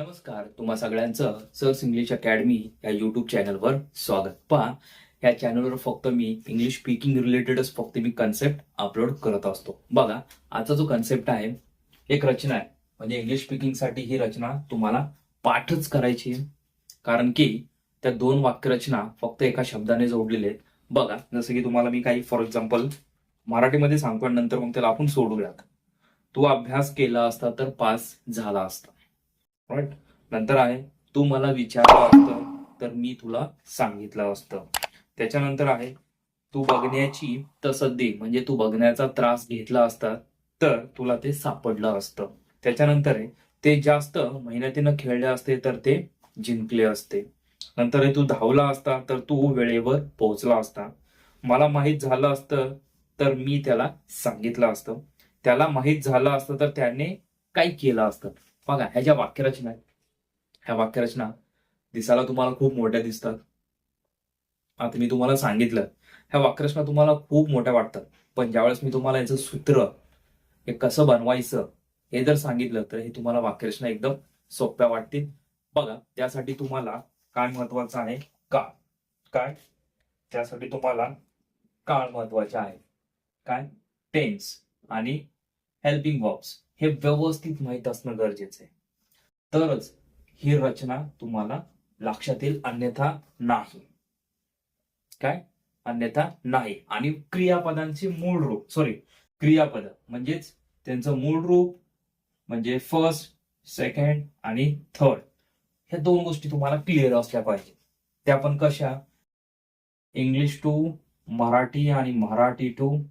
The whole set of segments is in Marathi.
नमस्कार तुम्हा सगळ्यांचं सर्स इंग्लिश अकॅडमी या युट्यूब चॅनलवर स्वागत. पहा या चॅनलवर फक्त मी इंग्लिश स्पीकिंग रिलेटेडच फक्त मी कन्सेप्ट अपलोड करत असतो. बघा आजचा जो कन्सेप्ट आहे एक रचना आहे. म्हणजे इंग्लिश स्पीकिंगसाठी ही रचना तुम्हाला पाठच करायची आहे. कारण की त्या दोन वाक्यरचना फक्त एका शब्दाने जोडलेले आहेत. बघा जसं की तुम्हाला मी काही फॉर एक्झाम्पल मराठीमध्ये सांगतो आणि नंतर मग त्याला आपण सोडूयात. तू अभ्यास केला असता तर पास झाला असता. राईट नंतर आहे तू मला विचारलं असतं तर मी तुला सांगितलं असतं. त्याच्यानंतर आहे तू बघण्याची तसदी म्हणजे तू बघण्याचा त्रास घेतला असता तर तुला ते सापडलं असतं. त्याच्यानंतर आहे ते जास्त मेहनतीनं खेळले असते तर ते जिंकले असते. नंतर तू धावला असता तर तू वेळेवर पोहोचला असता. मला माहीत झालं असतं तर मी त्याला सांगितलं असतं. त्याला माहीत झालं असतं तर त्याने काय केलं असतं. बघा ह्या ज्या वाक्यरचना आहेत ह्या वाक्यरचना दिसायला तुम्हाला खूप मोठ्या दिसतात. आता मी तुम्हाला सांगितलं ह्या वाक्यरचना तुम्हाला खूप मोठ्या वाटतात. पण ज्यावेळेस मी तुम्हाला याचं सूत्र हे कसं बनवायचं हे जर सांगितलं तर हे तुम्हाला वाक्यरचना एकदम सोप्या वाटतील. बघा त्यासाठी तुम्हाला काय महत्वाचं आहे? का? काय? त्यासाठी तुम्हाला काळ महत्त्वाचे आहे? काय? टेन्स आणि हेल्पिंग वर्ब्स हे व्यवस्थित माहीत असणं गरजेचं आहे. तरच ही रचना तुम्हाला लक्षात येईल अन्यथा नाही. काय? अन्यथा नाही. आणि क्रियापदांचे मूळ रूप सॉरी क्रियापद म्हणजेच त्यांचं मूळ रूप म्हणजे फर्स्ट सेकंड आणि थर्ड ह्या दोन गोष्टी तुम्हाला क्लिअर असल्या पाहिजे त्या पण कशा? इंग्लिश टू मराठी आणि मराठी टू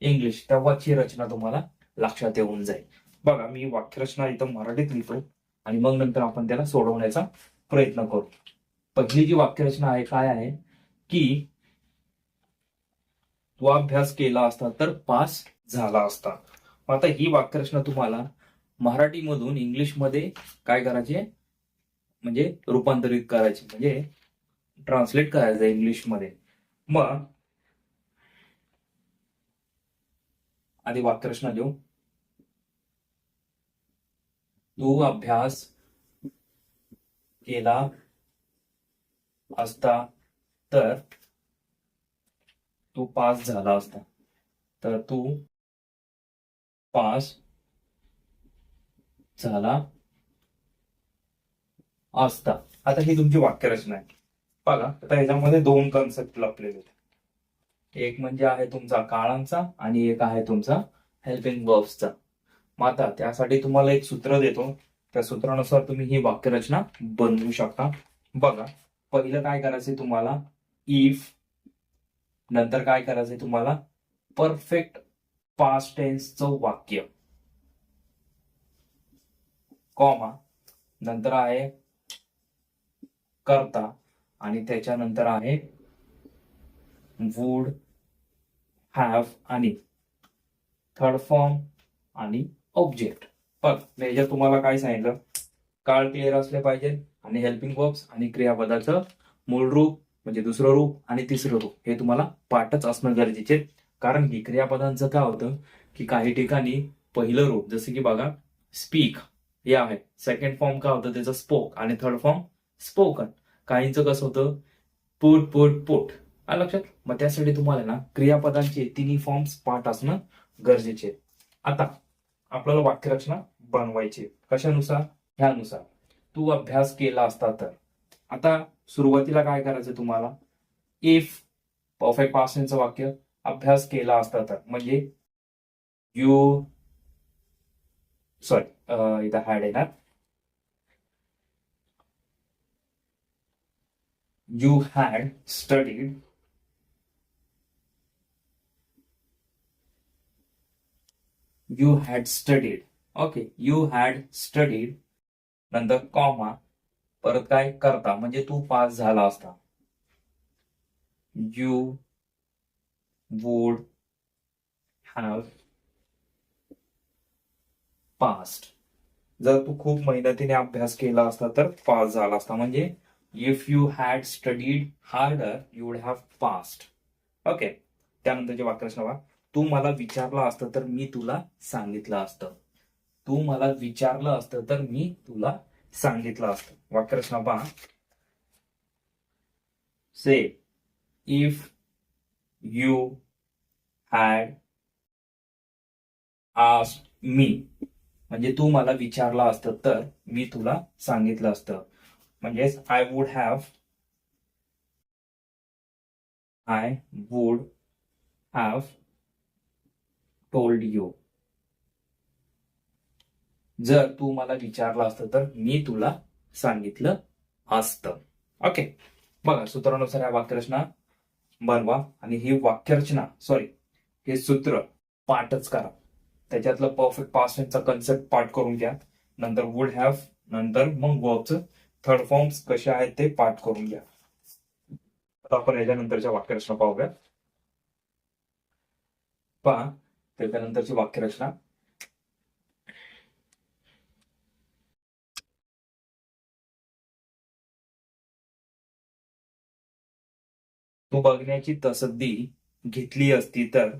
इंग्लिश तेव्हाची रचना तुम्हाला लक्षात येऊन जाईल. बघा मी वाक्यरचना इथं मराठीत लिहितो आणि मग नंतर आपण त्याला सोडवण्याचा प्रयत्न करू. पहिली जी वाक्यरचना आहे काय आहे? की तू अभ्यास केला असता तर पास झाला असता. आता ही वाक्यरचना तुम्हाला मराठीमधून इंग्लिशमध्ये काय करायचे म्हणजे रूपांतरित करायचे म्हणजे ट्रान्सलेट करायचं इंग्लिशमध्ये. मग आधी वाक्यरचना देऊ तू अभ्यास केला असता तर तू पास झाला असता. तर तू पास झाला असता. आता ही तुमची वाक्यरचना आहे. बघा आता ह्याच्यामध्ये दोन कन्सेप्ट लपलेले आहेत. एक म्हणजे आहे तुमचा काळांचा आणि एक आहे तुमचा हेल्पिंग वर्ब्सचा मग आता त्यासाठी तुम्हाला एक सूत्र देतो. त्या सूत्रानुसार तुम्ही ही वाक्यरचना बनवू शकता. बघा पहिलं काय करायचंय तुम्हाला? इफ नंतर काय करायचंय तुम्हाला? परफेक्ट पास्ट टेन्सचं वाक्य. कॉमा नंतर आहे करता आणि त्याच्यानंतर आहे वूड हॅव आणि थर्ड फॉर्म आणि ऑब्जेक्ट. बघ मेजर तुम्हाला काय सांगितलं? काळ क्लिअर असले पाहिजे आणि हेल्पिंग वर्ब्स आणि क्रियापदाचं मूळ रूप म्हणजे दुसरं रूप आणि तिसरं रूप हे तुम्हाला पाठच असणं गरजेचे. कारण की क्रियापदांचं काय होतं की काही ठिकाणी पहिलं रूप जसं की बघा स्पीक हे आहे. सेकंड फॉर्म काय होतं? त्याचं स्पोक आणि थर्ड फॉर्म स्पोकन काहींचं कसं होतं? पुट पुट पुट आलं लक्षात? मग त्यासाठी तुम्हाला ना क्रियापदांचे तिन्ही फॉर्म्स पाठ असणं गरजेचे. आता आपल्याला वाक्यरचना बनवायची कशानुसार? ह्यानुसार. तू अभ्यास केला असता तर. आता सुरुवातीला काय करायचं तुम्हाला? इफ परफेक्ट पास्टचं वाक्य अभ्यास केला असता तर. म्हणजे यू सॉरी इथं हॅड येणार. You had studied you had studied okay you had studied नंतर कॉमा परत काय करता? म्हणजे तू पास झाला असता. यू वूड हॅव पास्ट जर तू खूप मेहनतीने अभ्यास केला असता तर पास झाला असता. म्हणजे if you had studied harder you would have passed okay त्यानंतरचे वाक्य असणार तू मला विचारलं असतं तर मी तुला सांगितलं असतं. तू मला विचारलं असतं तर मी तुला सांगितलं असतं. वाक्यरचना पहा. से इफ यू हॅड आस मी म्हणजे तू मला विचारलं असतं तर मी तुला सांगितलं असतं. म्हणजेच I would have I would have told you जर तू मला विचारलं असतं तर मी तुला सांगितलं असतं. ओके बघा सूत्रानुसार या वाक्यरचना बनवा आणि ही वाक्यरचना सॉरी हे सूत्र पाठच करा. त्याच्यातलं परफेक्ट पास्टचा कन्सेप्ट पाठ करून घ्या. नंतर वुड हॅव नंतर मग वर्बचं थर्ड फॉर्म्स कसे आहेत ते पाठ करून घ्या. आता आपण याच्यानंतरच्या वाक्यरचना पाहूया. पहा त्याच्यानंतरची वाक्यरचना. तू बघण्याची तसद्दी घेतली असती तर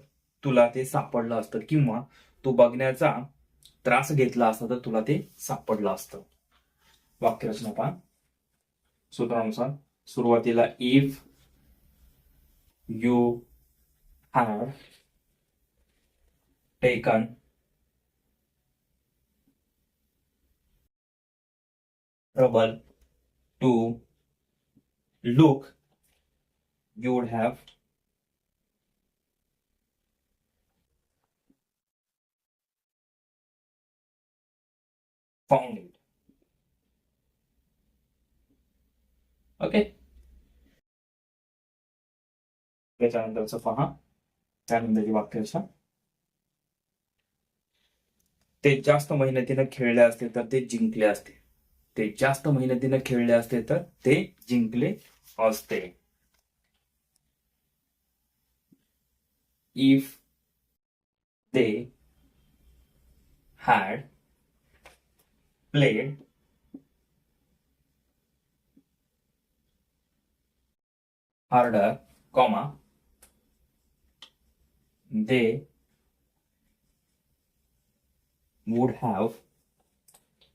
तुला ते सापडलं असतं किंवा तू बघण्याचा त्रास घेतला असता तर तुला ते सापडलं असतं. वाक्यरचना पहा. सूत्रानुसार सुरुवातीला if you have taken trouble to look you would have found it. Okay त्याच्यानंतरचं पहा त्यानंतरची वाक्यरचना ते जास्त मेहनतीनं खेळले असते तर ते जिंकले असते. ते जास्त मेहनतीनं खेळले असते तर ते जिंकले असते. If they had played harder comma they would have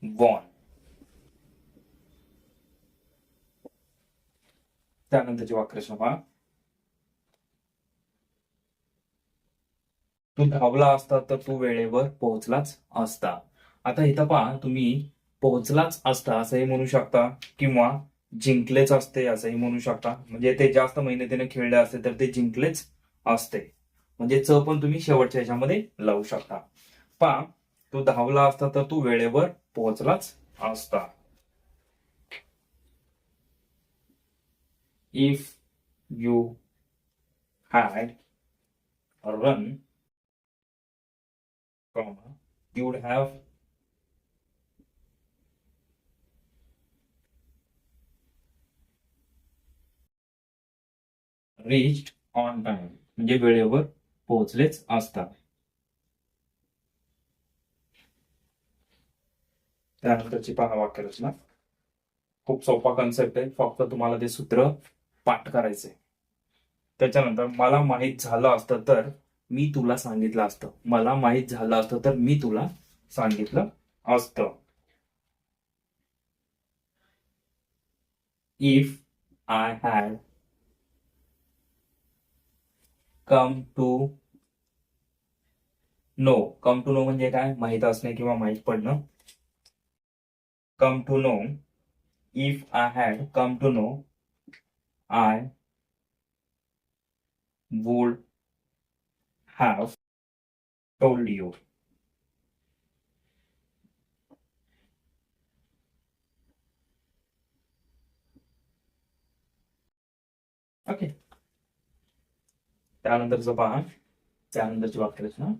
won. त्यानंतर वाक्यरचना पहा तू धावला असता तर तू वेळेवर पोहोचलाच असता. आता इथं पहा तुम्ही पोहोचलाच असता असंही म्हणू शकता किंवा जिंकलेच असते असंही म्हणू शकता. म्हणजे ते जास्त मेहनतीने खेळले असते तर ते जिंकलेच असते. म्हणजे च पण तुम्ही शेवटच्या ह्याच्यामध्ये लावू शकता. पहा तू धावला असता तर तू वेळेवर पोहोचलाच असता. If you had run you would have reached on time म्हणजे वेळेवर पोहोचलेच असतात त्यानंतरची पहा वाक्यरचना खूप सोपा कन्सेप्ट आहे. फक्त तुम्हाला ते सूत्र पाठ करायचंय. त्याच्यानंतर मला माहीत झालं असतं तर मी तुला सांगितलं असतं. मला माहीत झालं असतं तर मी तुला सांगितलं असतं. If I had come to know come to know म्हणजे काय? माहीत असणे किंवा माहीत पडणं. Come to know if I had come to know I would have told you. Okay त्यानंतरचं पहा त्यानंतरची वाक्यरचना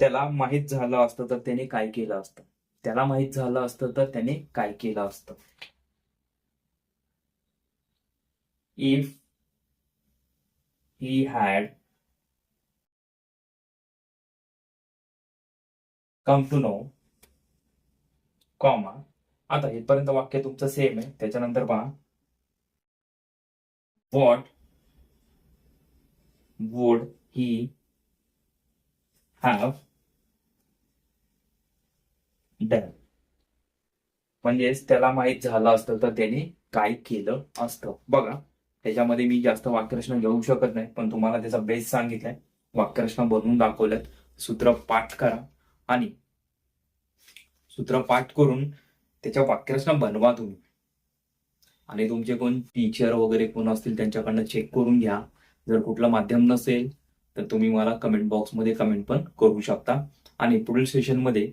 त्याला माहीत झालं असतं तर त्याने काय केलं असतं? त्याला माहीत झालं असतं तर त्याने काय केलं असतं? If he had come to know comma आता इथपर्यंत वाक्य तुमचं सेम आहे. त्याच्यानंतर पहा. What would he have done म्हणजेच त्याला माहीत झालं असतं तर त्याने काय केलं असतं. बघा त्याच्यामध्ये मी जास्त वाक्यरचना घेऊ शकत नाही पण तुम्हाला त्याचा बेस सांगितलाय. वाक्यरचना बनवून दाखवल्यात. सूत्र पाठ करा आणि सूत्र पाठ करून त्याच्या वाक्यरचना बनवा तुम्ही. आणि तुमचे कोण टीचर वगैरे कोण असतील त्यांच्याकडनं चेक करून घ्या. जर कुठलं माध्यम नसेल तर तुम्ही मला कमेंट बॉक्समध्ये कमेंट पण करू शकता. आणि पुढील सेशनमध्ये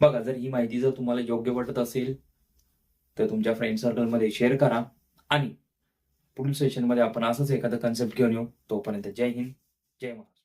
बघा जर ही माहिती जर तुम्हाला योग्य वाटत असेल तर तुमच्या फ्रेंड सर्कलमध्ये शेअर करा. आणि पुढील सेशनमध्ये आपण असंच एखादं कन्सेप्ट घेऊन येऊ. तोपर्यंत जय हिंद जय महाराष्ट्र.